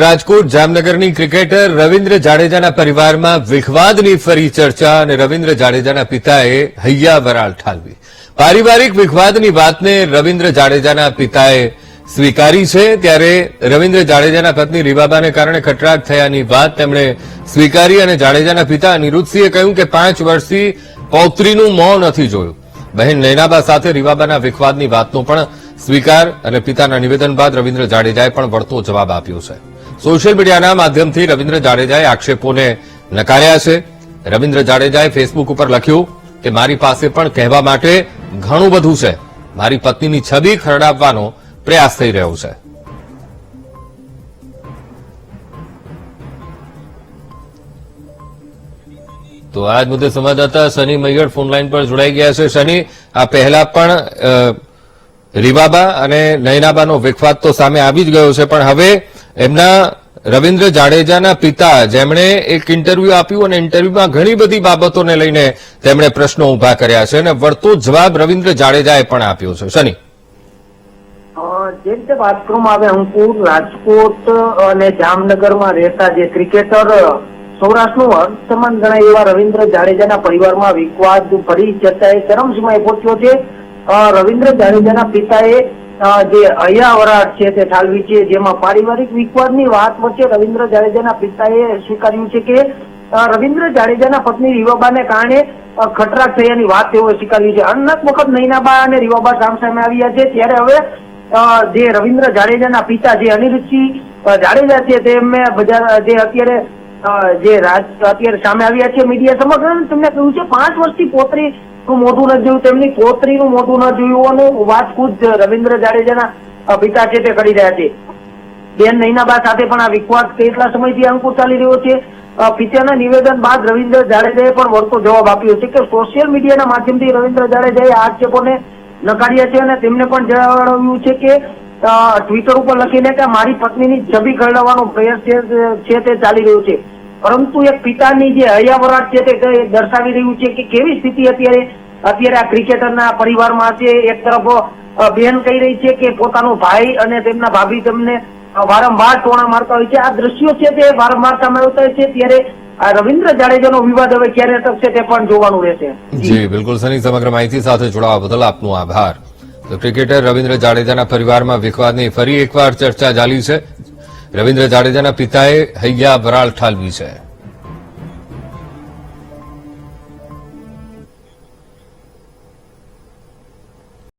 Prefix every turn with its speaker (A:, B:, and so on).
A: રાજકોટ જામનગરની ક્રિકેટર રવિન્દ્ર જાડેજાના પરિવારમાં વિખવાદની ફરી ચર્ચા અને રવિન્દ્ર જાડેજાના પિતાએ હૈયા વરાળ ઠાલવી. પારિવારિક વિખવાદની વાતને રવિન્દ્ર જાડેજાના પિતાએ સ્વીકારી છે. ત્યારે રવિન્દ્ર જાડેજાના પત્ની રીવાબાને કારણે ખટરાટ થયાની વાત તેમણે સ્વીકારી અને જાડેજાના પિતા અનિરુદ્ધસિંહે કહ્યું કે પાંચ વર્ષથી પૌત્રીનું મોં નથી જોયું. બહેન નૈનાબા સાથે રીવાબાના વિખવાદની વાતનો પણ સ્વીકાર અને પિતાના નિવેદન બાદ રવિન્દ્ર જાડેજાએ પણ વળતો જવાબ આપ્યો છે. સોશિયલ મીડિયાના માધ્યમથી રવિન્દ્ર જાડેજાએ આક્ષેપોને નકાર્યા છે. રવિન્દ્ર જાડેજાએ ફેસબુક ઉપર લખ્યું કે મારી પાસે પણ કહેવા માટે ઘણું બધું છે. મારી પત્નીની છબી ખરડાવવાનો પ્રયાસ થઈ રહ્યો છે. તો આજ મુદ્દે સંવાદદાતા શનિ મૈયડ ફોનલાઈન પર જોડાઈ ગયા છે. શનિ આ પહેલા પણ રીવાબા અને નયનાબાનો વિખવાદ તો સામે આવી જ ગયો છે, પણ હવે એમના રવિન્દ્ર જાડેજાના પિતા જેમણે એક ઇન્ટરવ્યુ આપ્યું અને ઇન્ટરવ્યુમાં ઘણી બધી બાબતોને લઈને તેમણે પ્રશ્નો ઊભા કર્યા છે અને વળતો જવાબ રવિન્દ્ર જાડેજાએ પણ આપ્યો છે. શનિ
B: જે રીતે વાત આવે અંકુર, રાજકોટ અને જામનગરમાં રહેતા જે ક્રિકેટર, સૌરાષ્ટ્રનું વર્તમાન ગણાય એવા રવિન્દ્ર જાડેજાના પરિવારમાં વિવાદ ભરી ચર્ચાએ ચરમસીમાએ પહોંચ્યો છે. રવિન્દ્ર જાડેજાના પિતાએ જે અયાવરાટ છે તે ઠાલવી છે જેમાં પારિવારિક વિવાદની વાત વચ્ચે રવિન્દ્ર જાડેજાના પિતાએ સ્વીકાર્યું છે કે રવિન્દ્ર જાડેજાના પત્ની રીવાબાને કારણે ખટરાટ થયાની વાત તેઓએ સ્વીકારી છે. અનેક વખત નૈનાબા અને રીવાબા સામસામે આવ્યા છે ત્યારે હવે જે રવિન્દ્ર જાડેજાના પિતા જે અનિરુદ્ધસિંહ અ, જાડેજા છે તેમને બજાર જે અત્યારે જે રાજ અત્યારે સામે આવ્યા છે મીડિયા સમગ્ર તેમને કહ્યું છે પાંચ વર્ષથી પોતરી નું મોઢું ન જોયું, તેમની પોતરીનું મોઢું ન જોયું અને વાત ખુદ રવિન્દ્ર જાડેજાના પિતા છે તે કરી રહ્યા છે. બેન નૈનાબા સાથે પણ આ વિવાદ કેટલા સમયથી અંકુર ચાલી રહ્યો છે? પિતાના નિવેદન બાદ રવિન્દ્ર જાડેજાએ પણ વળતો જવાબ આપ્યો છે કે સોશિયલ મીડિયાના માધ્યમથી રવિન્દ્ર જાડેજાએ આક્ષેપોને નકાર્યા છે અને તેમને પણ જણાવ્યું છે કે ટ્વિટર ઉપર લખીને કે મારી પત્નીની છબી ખરડાવવાનો પ્રયાસ છે તે ચાલી રહ્યો છે. પરંતુ એક પિતાની જે હયાવરાટ છે તે દર્શાવી રહ્યું છે કે કેવી સ્થિતિ અત્યારે અત્યારે આ ક્રિકેટરના પરિવારમાં છે? એક તરફ બેન કહી રહી છે કે પોતાનો ભાઈ અને તેમના ભાભી તેમને વારંવાર ટોણા મારતા હોય છે. આ દ્રશ્યો છે તે વારંવાર સામે આવતા છે. ત્યારે આ રવિન્દ્ર જાડેજાનો વિવાદ હવે ક્યારે અટકશે તે પણ જોવાનું રહેશે.
A: બિલકુલ સની, સમગ્ર માહિતી સાથે જોડાવા બદલ આપનો આભાર. ક્રિકેટર રવિન્દ્ર જાડેજાના પરિવારમાં વિખવાદની ફરી એકવાર ચર્ચા ચાલી છે. રવિન્દ્ર જાડેજાના પિતાએ હૈયા વરાળ ઠાલવી છે.